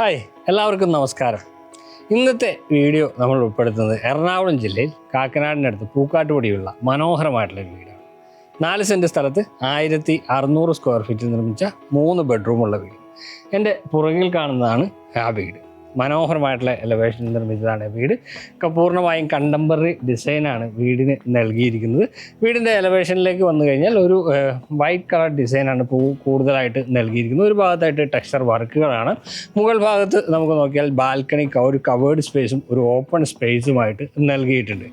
Hi എല്ലാവർക്കും നമസ്കാരം. ഇന്നത്തെ വീഡിയോ നമ്മൾ ഉൾപ്പെടുത്തുന്നത് എറണാകുളം ജില്ലയിൽ കാക്കനാടിനടുത്ത് പൂക്കാട്ടുപടിയുള്ള മനോഹരമായിട്ടുള്ള വീടാണ്. നാല് സെന്റ് സ്ഥലത്ത് ആയിരത്തി അറുന്നൂറ് സ്ക്വയർ ഫീറ്റിൽ നിർമ്മിച്ച മൂന്ന് ബെഡ്റൂമുള്ള വീട്. എന്റെ പുറകിൽ കാണുന്നതാണ് ആ വീട്. മനോഹരമായിട്ടുള്ള എലവേഷൻ നിർമ്മിച്ചതാണ് വീട്. പൂർണമായും കണ്ടംപററി ഡിസൈനാണ് വീടിന് നൽകിയിരിക്കുന്നത്. വീടിന്റെ എലവേഷനിലേക്ക് വന്നു കഴിഞ്ഞാൽ ഒരു വൈറ്റ് കളർ ഡിസൈനാണ് പൂ കൂടുതലായിട്ട് നൽകിയിരിക്കുന്നത്. ഒരു ഭാഗത്തായിട്ട് ടെക്സ്ചർ വർക്കുകളാണ്. മുകൾ ഭാഗത്ത് നമുക്ക് നോക്കിയാൽ ബാൽക്കണി ഒരു കവേർഡ് സ്പേസും ഒരു ഓപ്പൺ സ്പേസുമായിട്ട് നൽകിയിട്ടുണ്ട്.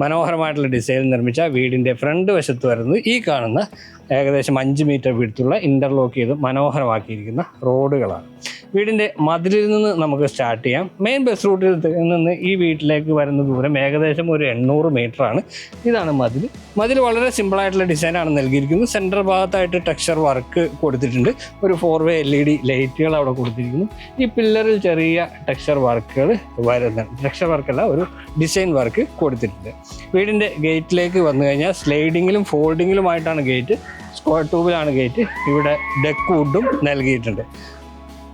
മനോഹരമായിട്ടുള്ള ഡിസൈൻ നിർമ്മിച്ച വീടിന്റെ ഫ്രണ്ട് വശത്ത് വരുന്നത് ഈ കാണുന്ന ഏകദേശം അഞ്ച് മീറ്റർ വീടുത്തുള്ള ഇന്റർലോക്ക് ചെയ്ത് മനോഹരമാക്കിയിരിക്കുന്ന റോഡുകളാണ് വീടിന്റെ മതിലിൽ നിന്ന് നമുക്ക് സ്റ്റാർട്ട് ചെയ്യാം. മെയിൻ ബസ് റൂട്ടിൽ നിന്ന് ഈ വീട്ടിലേക്ക് വരുന്ന ദൂരം ഏകദേശം ഒരു എണ്ണൂറ് ആണ്. ഇതാണ് മതിൽ. മതിൽ വളരെ സിമ്പിളായിട്ടുള്ള ഡിസൈനാണ് നൽകിയിരിക്കുന്നത്. സെന്റർ ഭാഗത്തായിട്ട് ടെക്സ്ചർ വർക്ക് കൊടുത്തിട്ടുണ്ട്. ഒരു four way L E D ലൈറ്റുകൾ അവിടെ കൊടുത്തിരിക്കുന്നു. ഈ പില്ലറിൽ ചെറിയ ടെക്സ്ചർ വർക്കുകൾ വരുന്നുണ്ട് ടെക്സ്ചർ വർക്കല്ല ഒരു ഡിസൈൻ വർക്ക് കൊടുത്തിട്ടുണ്ട്. വീടിന്റെ ഗേറ്റിലേക്ക് വന്നു കഴിഞ്ഞാൽ സ്ലൈഡിങ്ങിലും ഫോൾഡിങ്ങിലുമായിട്ടാണ് ഗേറ്റ് സ്ക്വയർ ട്യൂബിലാണ് ഗേറ്റ് ഇവിടെ ഡെക്ക് വുഡും നൽകിയിട്ടുണ്ട്.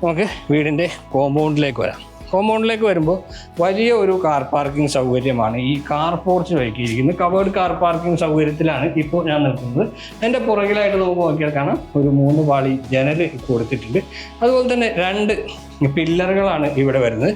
നമുക്ക് വീടിന്റെ കോമ്പൗണ്ടിലേക്ക് വരാം. കോമ്പൗണ്ടിലേക്ക് വരുമ്പോൾ വലിയ ഒരു കാർ പാർക്കിംഗ് സൗകര്യമാണ്. ഈ കാർ പോർച്ച് വയ്ക്കിയിരിക്കുന്നത് കവേർഡ് കാർ പാർക്കിംഗ് സൗകര്യത്തിലാണ് ഇപ്പോൾ ഞാൻ നിൽക്കുന്നത്. എന്റെ പുറകിലായിട്ട് നമുക്ക് നോക്കിയാൽ കാണാം. ഒരു മൂന്ന് പാളി ജനൽ കൊടുത്തിട്ടുണ്ട്. അതുപോലെ തന്നെ രണ്ട് പില്ലറുകളാണ് ഇവിടെ വരുന്നത്.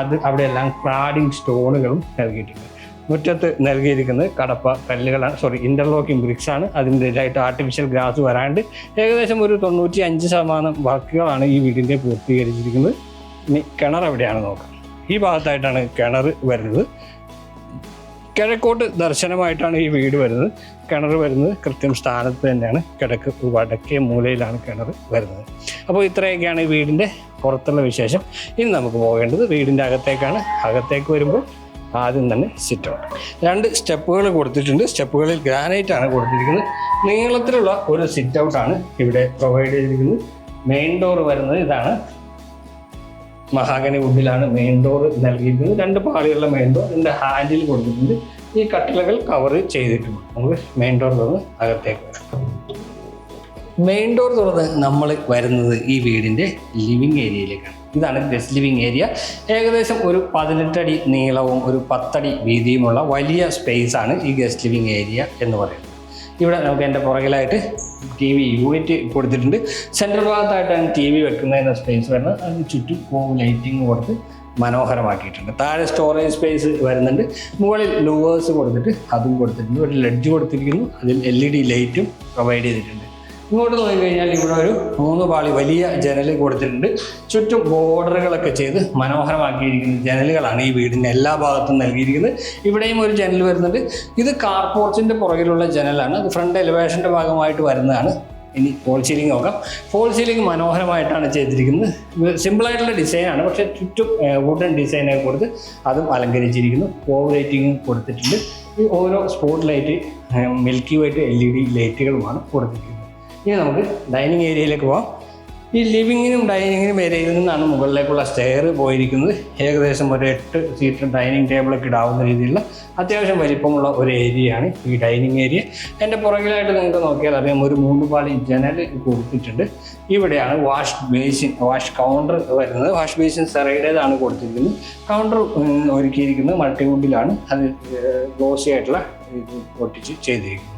അത് അവിടെയെല്ലാം ക്ലാഡിങ് സ്റ്റോണുകളും നൽകിയിട്ടുണ്ട്. മുറ്റത്ത് നൽകിയിരിക്കുന്നത് കടപ്പ കല്ലുകളാണ്. സോറി ഇന്റർലോക്കിംഗ് ബ്രിക്സ് ആണ്. അതിന്റെതായിട്ട് ആർട്ടിഫിഷ്യൽ ഗ്രാസ് വരാണ്ട് ഏകദേശം ഒരു തൊണ്ണൂറ്റി അഞ്ച് ശതമാനം വർക്കുകളാണ് ഈ വീടിന്റെ പൂർത്തീകരിച്ചിരിക്കുന്നത്. ഇനി കിണർ എവിടെയാണ് നോക്കാം. ഈ ഭാഗത്തായിട്ടാണ് കിണർ വരുന്നത്. കിഴക്കോട്ട് ദർശനമായിട്ടാണ് ഈ വീട് വരുന്നത്. കിണർ വരുന്നത് കൃത്യം സ്ഥാനത്ത് തന്നെയാണ്. കിഴക്ക് വടക്കേ മൂലയിലാണ് കിണർ വരുന്നത്. അപ്പോൾ ഇത്രയൊക്കെയാണ് ഈ വീടിന്റെ പുറത്തുള്ള വിശേഷം. ഇനി നമുക്ക് പോകേണ്ടത് വീടിന്റെ അകത്തേക്കാണ്. അകത്തേക്ക് വരുമ്പോൾ ആദ്യം തന്നെ സിറ്റ് ഔട്ട് രണ്ട് സ്റ്റെപ്പുകൾ കൊടുത്തിട്ടുണ്ട്. സ്റ്റെപ്പുകളിൽ ഗ്രാനൈറ്റ് ആണ് കൊടുത്തിരിക്കുന്നത്. നീളത്തിലുള്ള ഒരു സിറ്റ് ഔട്ട് ആണ് ഇവിടെ പ്രൊവൈഡ് ചെയ്തിരിക്കുന്നത്. മെയിൻ ഡോർ വരുന്നത് ഇതാണ്. മഹാഗണി വുഡിലാണ് മെയിൻ ഡോർ നൽകിയിരിക്കുന്നത്. രണ്ട് പാളിയുള്ള മെയിൻ ഡോർ ഇതിന്റെ ഹാൻഡിൽ കൊടുത്തിട്ടുണ്ട്. ഈ കട്ടിലകൾ കവർ ചെയ്തിട്ടുണ്ട്. നമുക്ക് മെയിൻ ഡോർ തുറന്ന് അകത്തേക്ക് മെയിൻ ഡോർ തുറന്ന് നമ്മൾ വരുന്നത് ഈ വീടിന്റെ ലിവിങ് ഏരിയയിലേക്കാണ് ഇതാണ് ഗസ്റ്റ് ലിവിങ് ഏരിയ ഏകദേശം ഒരു പതിനെട്ടടി നീളവും ഒരു പത്തടി വീതിയുമുള്ള വലിയ സ്പേസ് ആണ് ഈ ഗസ്റ്റ് ലിവിങ് ഏരിയ എന്ന് പറയുന്നത്. ഇവിടെ നമുക്ക് എന്റെ പുറകിലായിട്ട് ടി വി യൂണിറ്റ് കൊടുത്തിട്ടുണ്ട്. സെൻട്രൽ ഭാഗത്തായിട്ടാണ് ടി വി വെക്കുന്നതിന് സ്പേസ് വരുന്നത്. അതിന് ചുറ്റും ലൈറ്റിംഗ് കൊടുത്ത് മനോഹരമാക്കിയിട്ടുണ്ട്. താഴെ സ്റ്റോറേജ് സ്പേസ് വരുന്നുണ്ട്. മുകളിൽ ലൂവേഴ്സ് കൊടുത്തിട്ട് അതും കൊടുത്തിട്ടുണ്ട്. ഒരു ലെഡ്ജ് കൊടുത്തിരിക്കുന്നു. അതിൽ എൽ ഇ ഡി ലൈറ്റും പ്രൊവൈഡ് ചെയ്തിട്ടുണ്ട്. ഇങ്ങോട്ട് നോക്കിക്കഴിഞ്ഞാൽ ഇവിടെ ഒരു മൂന്ന് പാളി വലിയ ജനൽ കൊടുത്തിട്ടുണ്ട്. ചുറ്റും ബോർഡറുകളൊക്കെ ചെയ്ത് മനോഹരമാക്കിയിരിക്കുന്ന ജനലുകളാണ് ഈ വീടിന്റെ എല്ലാ ഭാഗത്തും നൽകിയിരിക്കുന്നത്. ഇവിടെയും ഒരു ജനൽ വരുന്നുണ്ട്. ഇത് കാർപോർച്ചിന്റെ പുറകിലുള്ള ജനലാണ്. അത് ഫ്രണ്ട് എലിവേഷന്റെ ഭാഗമായിട്ട് വരുന്നതാണ്. ഇനി ഫോൾ സീലിംഗ് നോക്കാം. ഫോൾ സീലിംഗ് മനോഹരമായിട്ടാണ് ചെയ്തിരിക്കുന്നത്. സിമ്പിളായിട്ടുള്ള ഡിസൈനാണ് പക്ഷേ ചുറ്റും വുഡൻ ഡിസൈനൊക്കെ കൊടുത്ത് അതും അലങ്കരിച്ചിരിക്കുന്നു. ഫോൾ ലൈറ്റിംഗ് കൊടുത്തിട്ടുണ്ട്. ഈ ഓരോ spot light milky white L E D ലൈറ്റുകളുമാണ് കൊടുത്തിരിക്കുന്നത്. ഇനി നമുക്ക് ഡൈനിങ് ഏരിയയിലേക്ക് പോകാം ഈ ലിവിങ്ങിനും ഡൈനിങ്ങിനും ഏരിയയിൽ നിന്നാണ് മുകളിലേക്കുള്ള സ്റ്റെയർ പോയിരിക്കുന്നത്. ഏകദേശം ഒരു എട്ട് സീറ്റ് ഡൈനിങ് ടേബിളൊക്കെ ഇടാവുന്ന രീതിയിലുള്ള അത്യാവശ്യം വലിപ്പമുള്ള ഒരു ഏരിയയാണ് ഈ ഡൈനിങ് ഏരിയ എന്റെ പുറകിലായിട്ട് നിങ്ങൾക്ക് നോക്കിയാൽ അറിയാം ഒരു മൂന്ന് പാളി ജനൽ കൊടുത്തിട്ടുണ്ട്. ഇവിടെയാണ് വാഷ് ബേസിൻ വാഷ് കൗണ്ടർ വരുന്നത്. വാഷ് ബേസിൻ സെറൈഡേതാണ് കൊടുത്തിരിക്കുന്നത്. കൗണ്ടർ ഒരുക്കിയിരിക്കുന്നത് മൾട്ടിവുഡിലാണ് അത് ഗ്ലോസി ആയിട്ടുള്ള ഇത് ഒട്ടിച്ച് ചെയ്തിരിക്കുന്നത്.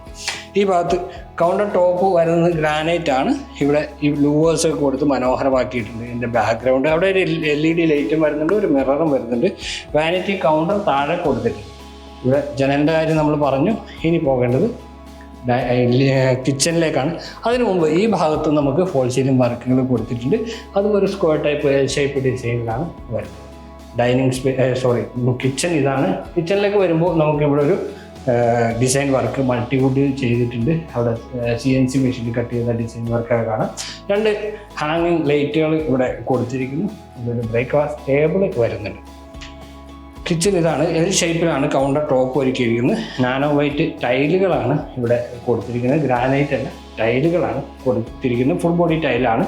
ഈ ഭാഗത്ത് കൗണ്ടർ ടോപ്പ് വരുന്നത് ഗ്രാനൈറ്റ് ആണ്. ഇവിടെ ഈ ലൂവേഴ്സ് ഒക്കെ കൊടുത്ത് മനോഹരമാക്കിയിട്ടുണ്ട് ഇതിന്റെ ബാക്ക്ഗ്രൗണ്ട് അവിടെ ഒരു എൽ ഇ ഡി ലൈറ്റും വരുന്നുണ്ട് ഒരു മിററും വരുന്നുണ്ട്. വാനിറ്റി കൗണ്ടർ താഴെ കൊടുത്തിട്ടുണ്ട്. ഇവിടെ ജനലിന്റെ കാര്യം നമ്മൾ പറഞ്ഞു. ഇനി പോകേണ്ടത് കിച്ചണിലേക്കാണ് അതിനു മുമ്പ് ഈ ഭാഗത്ത് നമുക്ക് ഫോൾ സീലിംഗ് വർക്കുകൾ കൊടുത്തിട്ടുണ്ട്. അതും ഒരു സ്ക്വയർ ടൈപ്പ് ഷേപ്പ് ഡിസൈനിലാണ് വരുന്നത്. ഡൈനിങ് സ്പേ സോറി കിച്ചൺ ഇതാണ്. കിച്ചണിലേക്ക് വരുമ്പോൾ നമുക്ക് ഇവിടെ ഒരു ഡിസൈൻ വർക്ക് മൾട്ടിവുഡ് ചെയ്തിട്ടുണ്ട്. അവിടെ സി എൻ സി മെഷീനിൽ കട്ട് ചെയ്ത ഡിസൈൻ വർക്കൊക്കെ കാണാം. രണ്ട് ഹാങ്ങിങ് ലൈറ്റുകൾ ഇവിടെ കൊടുത്തിരിക്കുന്നു. ഇതൊരു ബ്രേക്ക്ഫാസ്റ്റ് ടേബിൾ വരുന്നുണ്ട്. കിച്ചൺ ഇതാണ്. ഏത് ഷേപ്പിലാണ് കൗണ്ടർ ടോപ്പ് ഒരുക്കിയിരിക്കുന്നത്. നാനോ വൈറ്റ് ടൈലുകളാണ് ഇവിടെ കൊടുത്തിരിക്കുന്നത്. ഗ്രാനൈറ്റ് അല്ല ടൈലുകളാണ് കൊടുത്തിരിക്കുന്നത്. ഫുൾ ബോഡി ടൈലാണ്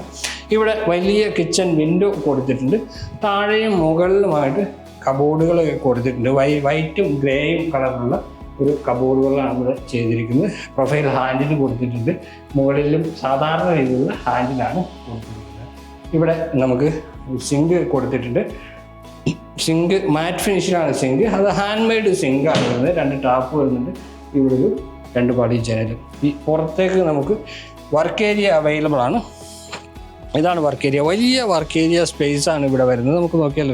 ഇവിടെ വലിയ കിച്ചൺ വിൻഡോ കൊടുത്തിട്ടുണ്ട്. താഴെയും മുകളിലുമായിട്ട് കബോർഡുകൾ കൊടുത്തിട്ടുണ്ട്. വൈ വൈറ്റും ഗ്രേയും കളറിലുള്ള ഒരു കബോർഡുകളാണ് ഇവിടെ ചെയ്തിരിക്കുന്നത്. പ്രൊഫൈൽ ഹാൻഡിൽ കൊടുത്തിട്ടുണ്ട്. മുകളിലും സാധാരണ രീതിയിലുള്ള ഹാൻഡിലാണ് കൊടുത്തിരിക്കുന്നത്. ഇവിടെ നമുക്ക് സിങ്ക് കൊടുത്തിട്ടുണ്ട്. സിങ്ക് മാറ്റ് ഫിനിഷിലാണ് സിങ്ക്. അത് ഹാൻഡ് മെയ്ഡ് സിങ്ക് ആണ് വരുന്നത്. രണ്ട് ടാപ്പ് വരുന്നുണ്ട്. ഇവിടെ ഒരു രണ്ട് പാടി ജനലും ഈ പുറത്തേക്ക് നമുക്ക് വർക്ക് ഏരിയ അവൈലബിൾ ആണ്. ഇതാണ് വർക്ക് ഏരിയ വലിയ വർക്ക് ഏരിയ സ്പേസ് ആണ് ഇവിടെ വരുന്നത്. നമുക്ക് നോക്കിയാൽ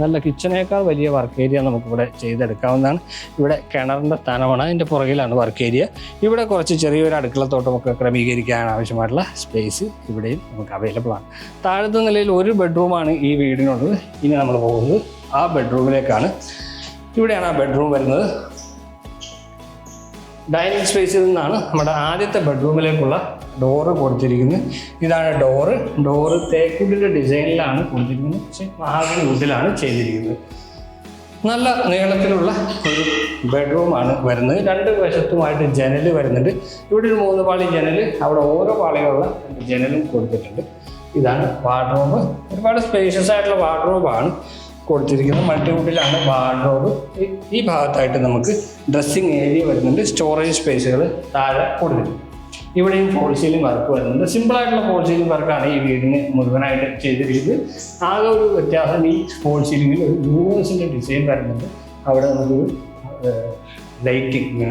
നല്ല കിച്ചണേക്കാൾ വലിയ വർക്ക് ഏരിയ നമുക്കിവിടെ ചെയ്തെടുക്കാവുന്നതാണ്. ഇവിടെ കിണറിന്റെ സ്ഥാനമാണ് അതിന്റെ പുറകിലാണ് വർക്ക് ഏരിയ ഇവിടെ കുറച്ച് ചെറിയൊരു അടുക്കളത്തോട്ടമൊക്കെ ക്രമീകരിക്കാൻ ആവശ്യമായിട്ടുള്ള സ്പേസ് ഇവിടെയും നമുക്ക് അവൈലബിൾ ആണ്. താഴത്തെ നിലയിൽ ഒരു ബെഡ്റൂമാണ് ഈ വീടിനുള്ളത്. ഇനി നമ്മൾ പോകുന്നത് ആ ബെഡ്റൂമിലേക്കാണ് ഇവിടെയാണ് ആ ബെഡ്റൂം വരുന്നത്. ഡൈനിങ് സ്പേസിൽ നിന്നാണ് നമ്മുടെ ആദ്യത്തെ ബെഡ്റൂമിലേക്കുള്ള ഡോറ് കൊടുത്തിരിക്കുന്നത്. ഇതാണ് ഡോറ് ഡോറ് തേക്കുടിന്റെ ഡിസൈനിലാണ് കൊടുത്തിരിക്കുന്നത്. പക്ഷേ മഹാഗണി വുഡിലാണ് ചെയ്തിരിക്കുന്നത്. നല്ല നീളത്തിലുള്ള ഒരു ബെഡ്റൂമാണ് വരുന്നത്. രണ്ട് വശത്തുമായിട്ട് ജനൽ വരുന്നുണ്ട്. ഇവിടെ ഒരു മൂന്ന് പാളി ജനൽ അവിടെ ഓരോ പാളികളുള്ള ജനലും കൊടുത്തിട്ടുണ്ട്. ഇതാണ് വാർഡ്രോബ് ഒരുപാട് സ്പേഷ്യസ് ആയിട്ടുള്ള വാർഡ്രോബാണ് കൊടുത്തിരിക്കുന്നത് മൾട്ടിവുഡിലാണ് വാർഡ്രോബ്. ഈ ഭാഗത്തായിട്ട് നമുക്ക് ഡ്രസ്സിങ് ഏരിയ വരുന്നുണ്ട് സ്റ്റോറേജ് സ്പേസുകൾ താഴെ കൊടുത്തിട്ടുണ്ട്. ഇവിടെയും ഫോൾ സീലിംഗ് വർക്ക് വരുന്നുണ്ട്. സിമ്പിളായിട്ടുള്ള ഫോൾ സീലിംഗ് വർക്കാണ് ഈ വീടിന് മുഴുവനായിട്ട് ചെയ്തിരിക്കുന്നത്. ആകെ ഒരു വ്യത്യാസം ഈ ഫോൾ സീലിംഗിൽ ഒരു യൂണിവേഴ്സിന്റെ ഡിസൈൻ വരുന്നുണ്ട്. അവിടെ നമുക്കൊരു ലൈറ്റിംഗ്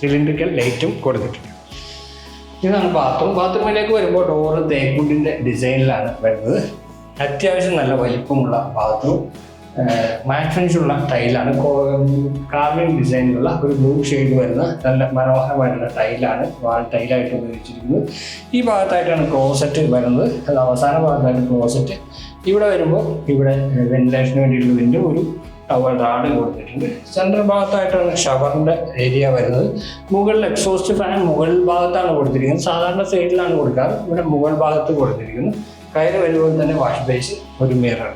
സിലിണ്ടറിക്കൽ ലൈറ്റും കൊടുത്തിട്ടുണ്ട്. ഇതാണ് ബാത്റൂം ബാത്റൂമിലേക്ക് വരുമ്പോൾ ഡോറ് തേക്കുണ്ടിന്റെ ഡിസൈനിലാണ് വരുന്നത്. അത്യാവശ്യം നല്ല വലിപ്പമുള്ള ബാത്റൂം മാറ്റ് ഫിനിഷുള്ള ടൈലാണ് കാർവിംഗ് ഡിസൈനിലുള്ള ഒരു ബ്ലൂ ഷെയ്ഡ് വരുന്ന നല്ല മനോഹരമായിട്ടുള്ള ടൈലാണ് വാൾ ടൈലായിട്ട് ഉപയോഗിച്ചിരിക്കുന്നത്. ഈ ഭാഗത്തായിട്ടാണ് ക്ലോസറ്റ് വരുന്നത്. അത് അവസാന ഭാഗത്തായിട്ട് ക്ലോസറ്റ് ഇവിടെ വരുമ്പോൾ ഇവിടെ വെന്റിലേഷന് വേണ്ടിയിട്ടുള്ള വിൻഡോ ഒരു ടവർ റാഡ് കൊടുത്തിട്ടുണ്ട്. സെൻട്രൽ ഭാഗത്തായിട്ടാണ് ഷവറിന്റെ ഏരിയ വരുന്നത്. മുകളിൽ എക്സോസ്റ്റ് ഫാൻ മുകൾ ഭാഗത്താണ് കൊടുത്തിരിക്കുന്നത്. സാധാരണ സൈഡിലാണ് കൊടുക്കാറ്. ഇവിടെ മുകൾ ഭാഗത്ത് കൊടുത്തിരിക്കുന്നു. കയറി വരുമ്പോൾ തന്നെ വാഷ് ബേസ് ഒരു മിറർ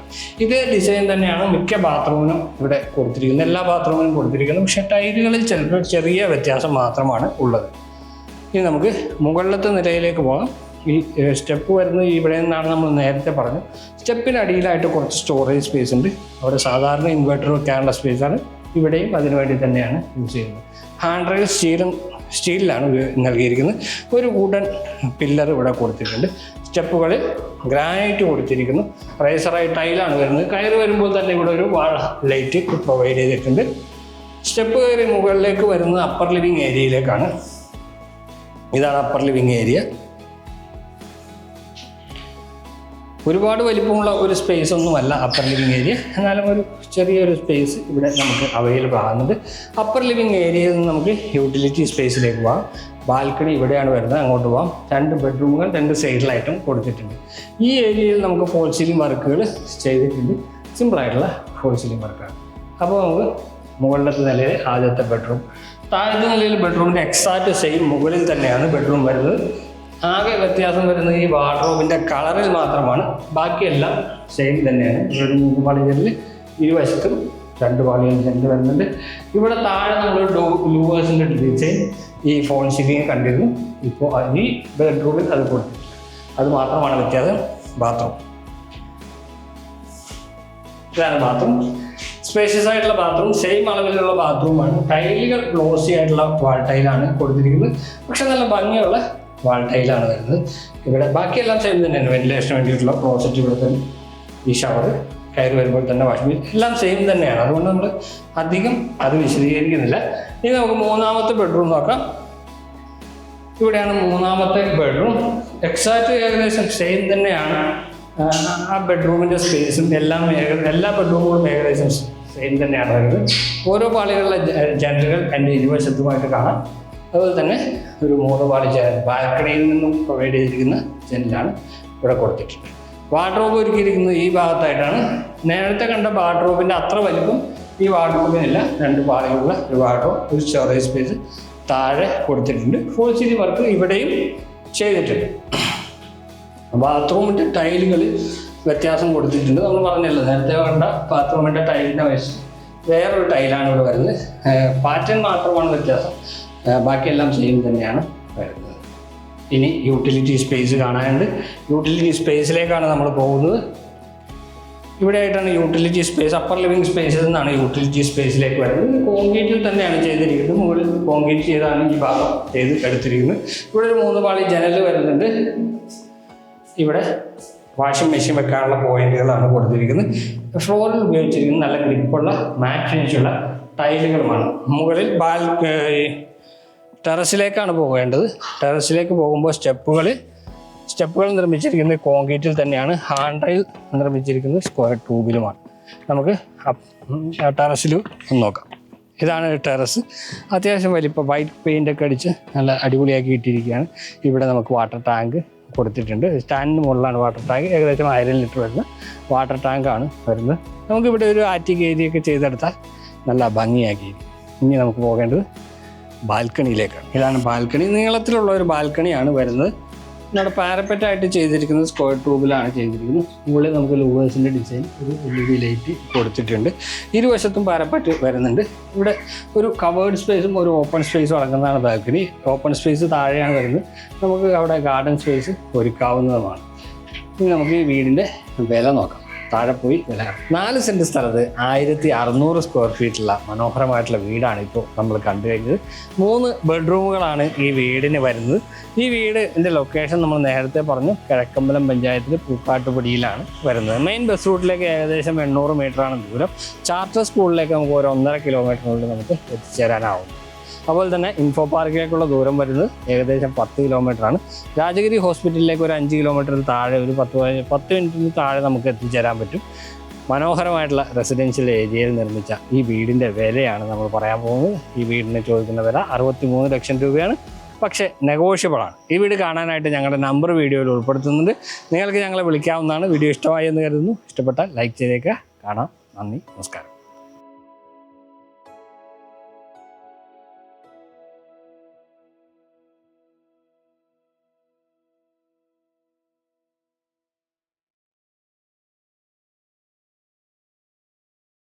ഇതേ ഡിസൈൻ തന്നെയാണ് മിക്ക ബാത്റൂമിനും ഇവിടെ കൊടുത്തിരിക്കുന്നത്. എല്ലാ ബാത്റൂമിനും കൊടുത്തിരിക്കുന്നത്. പക്ഷേ ടൈലുകളിൽ ചിലപ്പോൾ ചെറിയ വ്യത്യാസം മാത്രമാണ് ഉള്ളത്. ഇനി നമുക്ക് മുകളിലത്തെ നിലയിലേക്ക് പോകാം. ഈ സ്റ്റെപ്പ് വരുന്നത് ഇവിടെ നിന്നാണ് നമ്മൾ നേരത്തെ പറഞ്ഞു സ്റ്റെപ്പിന് അടിയിലായിട്ട് കുറച്ച് സ്റ്റോറേജ് സ്പേസ് ഉണ്ട്. അവിടെ സാധാരണ ഇൻവെർട്ടർ വെക്കാനുള്ള സ്പേസാണ് ഇവിടെയും അതിനു വേണ്ടി തന്നെയാണ് യൂസ് ചെയ്യുന്നത്. ഹാൻഡ് റെയിൽ സ്റ്റീലും സ്റ്റീലിലാണ് നൽകിയിരിക്കുന്നത്. ഒരു വുഡൻ പില്ലർ ഇവിടെ കൊടുത്തിട്ടുണ്ട്. സ്റ്റെപ്പുകളിൽ ഗ്രാനൈറ്റ് കൊടുത്തിരിക്കുന്നു. റേസറായി ടൈലാണ് വരുന്നത്. കയറി വരുമ്പോൾ തന്നെ ഇവിടെ ഒരു വാഴ ലൈറ്റ് പ്രൊവൈഡ് ചെയ്തിട്ടുണ്ട്. സ്റ്റെപ്പ് കയറി മുകളിലേക്ക് വരുന്നത് അപ്പർ ലിവിങ് ഏരിയയിലേക്കാണ് ഇതാണ് അപ്പർ ലിവിങ് ഏരിയ ഒരുപാട് വലിപ്പമുള്ള ഒരു സ്പേസ് ഒന്നുമല്ല അപ്പർ ലിവിങ് ഏരിയ എന്നാലും ഒരു ചെറിയൊരു സ്പേസ് ഇവിടെ നമുക്ക് അവൈലബിൾ ആകുന്നുണ്ട്. അപ്പർ ലിവിങ് ഏരിയയിൽ നിന്ന് നമുക്ക് യൂട്ടിലിറ്റി സ്പേസിലേക്ക് പോകാം. ബാൽക്കണി ഇവിടെയാണ് വരുന്നത്. അങ്ങോട്ട് പോകാം രണ്ട് ബെഡ്റൂമുകൾ രണ്ട് സൈഡിലായിട്ടും കൊടുത്തിട്ടുണ്ട്. ഈ ഏരിയയിൽ നമുക്ക് ഫോൾ സീലിംഗ് വർക്കുകൾ ചെയ്തിട്ടുണ്ട്. സിമ്പിളായിട്ടുള്ള ഫോൾ സീലിംഗ് വർക്കാണ് അപ്പോൾ നമുക്ക് മുകളിലത്തെ നിലയിൽ ആദ്യത്തെ ബെഡ്റൂം താഴത്തെ നിലയിൽ ബെഡ്റൂമിന്റെ എക്സാക്റ്റ് സെയിം മുകളിൽ തന്നെയാണ് ബെഡ്റൂം വരുന്നത്. ആകെ വ്യത്യാസം വരുന്നത് ഈ വാർഡ്രോബിന്റെ കളറിൽ മാത്രമാണ്. ബാക്കിയെല്ലാം സെയിം തന്നെയാണ്. ഒരു മൂന്ന് പാളികളിൽ ഇരുവശത്തും രണ്ട് പാളികൾ രണ്ട് വരുന്നുണ്ട്. ഇവിടെ താഴെ നമ്മൾ ഡോ ലൂവേഴ്സിന്റെ ഡിസൈൻ ഈ ഫോൺ സീലിംഗ് കണ്ടിരുന്നു. ഇപ്പോൾ ഈ ബെഡ്റൂമിൽ അത് കൊടുത്തിട്ടില്ല അത് മാത്രമാണ് വ്യത്യാസം. ബാത്റൂം ഇതാണ് ബാത്റൂം സ്പേഷ്യസ് ആയിട്ടുള്ള ബാത്റൂം സെയിം അളവിലുള്ള ബാത്റൂമാണ് ടൈലുകൾ ഗ്ലോസി ആയിട്ടുള്ള വാൾ ടൈലാണ് കൊടുത്തിരിക്കുന്നത്. പക്ഷെ നല്ല ഭംഗിയുള്ള വാൾ ടൈലാണ് വരുന്നത്. ഇവിടെ ബാക്കിയെല്ലാം സെയിം തന്നെയാണ്. വെന്റിലേഷന് വേണ്ടിയിട്ടുള്ള ക്ലോസറ്റ് ഇവിടെ തന്നെ. ഈ ഷവർ കയറി വരുമ്പോൾ തന്നെ വാഷിംഗ് മെഷീൻ എല്ലാം സെയിം തന്നെയാണ്. അതുകൊണ്ട് നമ്മൾ അധികം അത് വിശദീകരിക്കുന്നില്ല. ഇനി നമുക്ക് മൂന്നാമത്തെ ബെഡ്റൂം നോക്കാം. ഇവിടെയാണ് മൂന്നാമത്തെ ബെഡ്റൂം എക്സാക്റ്റ് ഏകദേശം സെയിം തന്നെയാണ്. ആ, ബെഡ്റൂമിന്റെ സ്പേസും എല്ലാം എല്ലാ ബെഡ്റൂമുകളും ഏകദേശം സെയിം തന്നെയാണ് വരുന്നത്. ഓരോ പാളികളിലെ ജനലുകൾ എന്റെ ഇരുവശത്തുമായിട്ട് കാണാം. അതുപോലെ തന്നെ ഒരു മൂന്ന് പാളി ബാൽക്കണിയിൽ നിന്നും പ്രൊവൈഡ് ചെയ്തിരിക്കുന്ന ജനലാണ് ഇവിടെ കൊടുത്തിട്ടുണ്ട് വാർഡ്രോബ് ഒരുക്കിയിരിക്കുന്നത് ഈ ഭാഗത്തായിട്ടാണ്. നേരത്തെ കണ്ട വാർഡ്രോബിന്റെ അത്ര വലിപ്പം ഈ വാട്ട്റോബിനല്ല രണ്ട് പാളികളുള്ള ഒരു വാർഡ്രോബ് ഒരു സ്റ്റോറേജ് സ്പേസ് താഴെ കൊടുത്തിട്ടുണ്ട്. ഫുൾ സീലി വർക്ക് ഇവിടെയും ചെയ്തിട്ടുണ്ട്. ബാത്റൂമിന്റെ ടൈലുകൾ വ്യത്യാസം കൊടുത്തിട്ടുണ്ട്. നമ്മൾ പറഞ്ഞല്ലോ നേരത്തെ കണ്ട ബാത്റൂമിന്റെ ടൈലിന്റെ വയസ്സ് വേറൊരു ടൈലാണ് ഇവിടെ വരുന്നത്. പാറ്റേൺ മാത്രമാണ് വ്യത്യാസം. ബാക്കിയെല്ലാം സെയിം തന്നെയാണ് വരുന്നത്. ഇനി യൂട്ടിലിറ്റി സ്പേസ് കാണാനുണ്ട്. യൂട്ടിലിറ്റി സ്പേസിലേക്കാണ് നമ്മൾ പോകുന്നത്. ഇവിടെ ആയിട്ടാണ് യൂട്ടിലിറ്റി സ്പേസ് അപ്പർ ലിവിങ് സ്പേസിൽ നിന്നാണ് യൂട്ടിലിറ്റി സ്പേസിലേക്ക് വരുന്നത്. കോൺക്രീറ്റിൽ തന്നെയാണ് ചെയ്തിരിക്കുന്നത്. മുകളിൽ കോൺക്രീറ്റ് ചെയ്താണ് ഈ ഭാഗം ചെയ്ത് എടുത്തിരിക്കുന്നത്. ഇവിടെ ഒരു മൂന്ന് പാളി ജനൽ വരുന്നുണ്ട്. ഇവിടെ വാഷിംഗ് മെഷീൻ വെക്കാനുള്ള പോയിന്റുകളാണ് കൊടുത്തിരിക്കുന്നത്. ഫ്ലോറിൽ ഉപയോഗിച്ചിരിക്കുന്നത് നല്ല ഗ്രിപ്പുള്ള മാറ്റ് ഫിനിഷുള്ള ടൈലുകളുമാണ്. മുകളിൽ ബാൽ ടെറസിലേക്കാണ് പോകേണ്ടത്. ടെറസിലേക്ക് പോകുമ്പോൾ സ്റ്റെപ്പുകൾ സ്റ്റെപ്പുകൾ നിർമ്മിച്ചിരിക്കുന്നത് കോൺക്രീറ്റിൽ തന്നെയാണ്. ഹാൻഡ് റൈൽ നിർമ്മിച്ചിരിക്കുന്നത് സ്ക്വയർ ട്യൂബിലുമാണ്. നമുക്ക് ടെറസിൽ ഒന്ന് നോക്കാം. ഇതാണ് ടെറസ്. അത്യാവശ്യം വലിപ്പം വൈറ്റ് പെയിന്റൊക്കെ അടിച്ച് നല്ല അടിപൊളിയാക്കി ഇട്ടിരിക്കുകയാണ്. ഇവിടെ നമുക്ക് വാട്ടർ ടാങ്ക് കൊടുത്തിട്ടുണ്ട്. സ്റ്റാൻഡിന് മുകളിലാണ് വാട്ടർ ടാങ്ക്. ഏകദേശം ആയിരം ലിറ്റർ വരുന്ന വാട്ടർ ടാങ്കാണ് വരുന്നത്. നമുക്കിവിടെ ഒരു ആറ്റിക് ഏരിയ ഒക്കെ ചെയ്തെടുത്താൽ നല്ല ഭംഗിയാക്കി. ഇനി നമുക്ക് പോകേണ്ടത് ബാൽക്കണിയിലേക്കാണ്. ഇതാണ് ബാൽക്കണി. നീളത്തിലുള്ള ഒരു ബാൽക്കണിയാണ് വരുന്നത്. നമ്മുടെ പാരപ്പറ്റായിട്ട് ചെയ്തിരിക്കുന്നത്. സ്ക്വയർ ട്യൂബിലാണ് ചെയ്തിരിക്കുന്നത്. മുകളിൽ നമുക്ക് ലൂവേഴ്സിന്റെ ഡിസൈൻ ഒരു എൽ ഇ ഡി ലൈറ്റ് കൊടുത്തിട്ടുണ്ട്. ഇരുവശത്തും പാരപ്പറ്റ് വരുന്നുണ്ട്. ഇവിടെ ഒരു കവേർഡ് സ്പേസും ഒരു ഓപ്പൺ സ്പേസും അടങ്ങുന്നതാണ് ബാൽക്കണി. ഓപ്പൺ സ്പേസ് താഴെയാണ് വരുന്നത്. നമുക്ക് അവിടെ ഗാർഡൻ സ്പേസ് ഒരുക്കാവുന്നതുമാണ്. ഇനി നമുക്ക് ഈ വീടിന്റെ വില നോക്കാം. താഴെ പോയി വില. നാല് സെന്റ് സ്ഥലത്ത് ആയിരത്തി അറുന്നൂറ് സ്ക്വയർ ഫീറ്റുള്ള മനോഹരമായിട്ടുള്ള വീടാണ് ഇപ്പോൾ നമ്മൾ കണ്ടു കഴിഞ്ഞത്. മൂന്ന് ബെഡ്റൂമുകളാണ് ഈ വീടിന് വരുന്നത്. ഈ വീടിന്റെ ലൊക്കേഷൻ നമ്മൾ നേരത്തെ പറഞ്ഞു കിഴക്കമ്പലം പഞ്ചായത്തിൽ പൂക്കാട്ടുപടിയിലാണ് വരുന്നത്. മെയിൻ ബസ് റൂട്ടിലേക്ക് ഏകദേശം എണ്ണൂറ് മീറ്ററാണ് ദൂരം. ചാർട്ടർ സ്കൂളിലേക്ക് നമുക്ക് ഒരു ഒന്നര കിലോമീറ്ററിനുള്ളിൽ നമുക്ക് എത്തിച്ചേരാനാവും അതുപോലെ തന്നെ ഇൻഫോ പാർക്കിലേക്കുള്ള ദൂരം വരുന്നത് ഏകദേശം പത്ത് കിലോമീറ്റർ ആണ്. രാജഗിരി ഹോസ്പിറ്റലിലേക്ക് ഒരു അഞ്ച് കിലോമീറ്റർ താഴെ ഒരു പത്ത് പത്ത് മിനിറ്റിന് താഴെ നമുക്ക് എത്തിച്ചേരാൻ പറ്റും. മനോഹരമായിട്ടുള്ള റെസിഡൻഷ്യൽ ഏരിയയിൽ നിർമ്മിച്ച ഈ വീടിന്റെ വിലയാണ് നമ്മൾ പറയാൻ പോകുന്നത്. ഈ വീടിന് ചോദിക്കുന്ന വില അറുപത്തി മൂന്ന് ലക്ഷം രൂപയാണ്. പക്ഷേ നെഗോഷ്യബിൾ ആണ്. ഈ വീട് കാണാനായിട്ട് ഞങ്ങളുടെ നമ്പർ വീഡിയോയിൽ ഉൾപ്പെടുത്തുന്നുണ്ട്. നിങ്ങൾക്ക് ഞങ്ങളെ വിളിക്കാവുന്നതാണ്. വീഡിയോ ഇഷ്ടമായി എന്ന് കരുതുന്നു. ഇഷ്ടപ്പെട്ടാൽ ലൈക്ക് ചെയ്തേക്കുക. കാണാം. നന്ദി. നമസ്കാരം.